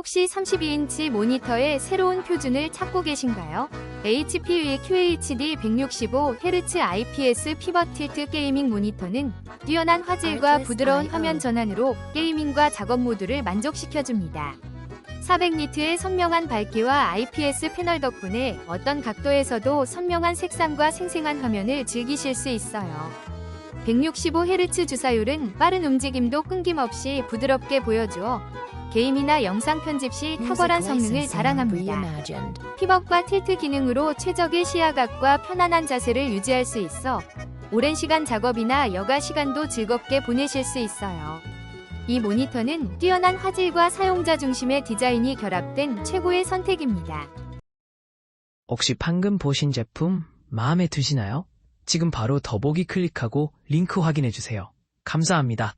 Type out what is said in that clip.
혹시 32인치 모니터의 새로운 표준을 찾고 계신가요? HP QHD 165Hz IPS 피벗 틸트 게이밍 모니터는 뛰어난 화질과 부드러운 화면 전환으로 게이밍과 작업 모두를 만족시켜줍니다. 400니트의 선명한 밝기와 IPS 패널 덕분에 어떤 각도에서도 선명한 색상과 생생한 화면을 즐기실 수 있어요. 165Hz 주사율은 빠른 움직임도 끊김없이 부드럽게 보여주어 게임이나 영상 편집 시 탁월한 성능을 자랑합니다. 힙업과 틸트 기능으로 최적의 시야각과 편안한 자세를 유지할 수 있어 오랜 시간 작업이나 여가 시간도 즐겁게 보내실 수 있어요. 이 모니터는 뛰어난 화질과 사용자 중심의 디자인이 결합된 최고의 선택입니다. 혹시 방금 보신 제품 마음에 드시나요? 지금 바로 더보기 클릭하고 링크 확인해 주세요. 감사합니다.